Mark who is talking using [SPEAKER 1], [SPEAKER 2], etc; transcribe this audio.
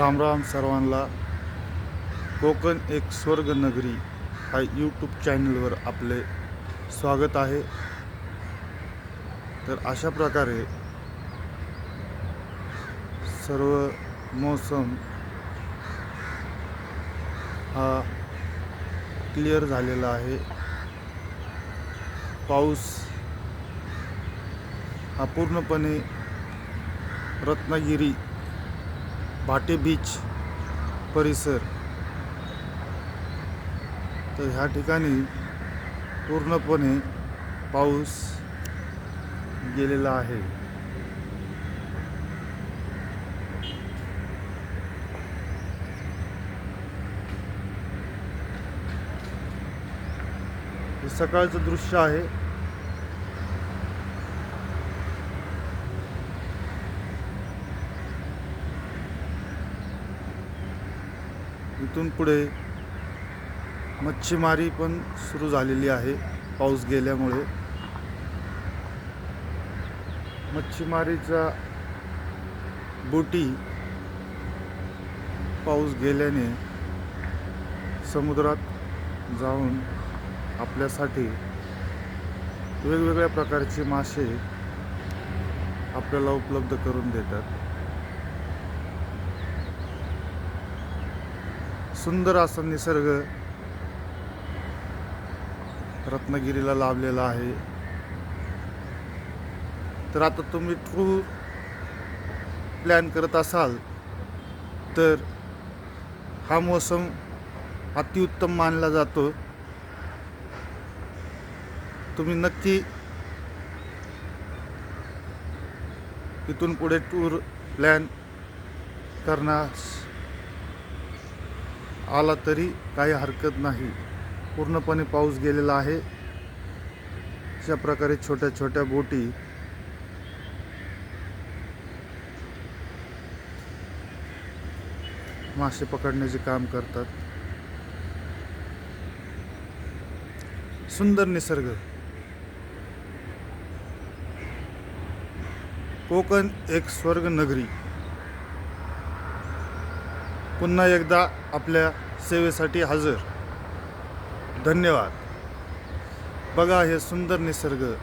[SPEAKER 1] रामराम सर्वांना कोकण एक स्वर्ग नगरी हा यूट्यूब चॅनलवर आपले स्वागत आहे. तर अशा प्रकारे सर्व मोसम हा क्लिअर झालेला आहे. पाऊस हा पूर्णपणे रत्नागिरी भाटे बीच परिसर. तर ह्या ठिकाणी पूर्णपणे पाऊस गेलेला आहे. हे सकाळचं दृश्य आहे. इथून पुढे मच्छीमारी पण सुरू झालेली आहे पाऊस गेल्यामुळे. मच्छीमारीचा बोटी पाऊस गेल्याने समुद्रात जाऊन आपल्यासाठी वेगवेगळ्या प्रकारचे मासे आपल्याला उपलब्ध करून देतात. सुंदर असा निसर्ग रत्नागिरीला लाभलेला आहे. तर आता तुम्ही टूर प्लॅन करत असाल तर हा मोसम अतिउत्तम मानला जातो. तुम्ही नक्की इथून पुढे टूर प्लॅन करण्यास आला तरी काही हरकत नाही. पूर्णपणे पाऊस गेलेला आहे. अशा प्रकारे छोट्या छोट्या बोटी मासे पकडण्याचे काम करतात. सुंदर निसर्ग. कोकण एक स्वर्ग नगरी पुन्हा एकदा आपल्या सेवेसाठी हजर. धन्यवाद. बघा हे सुंदर निसर्ग.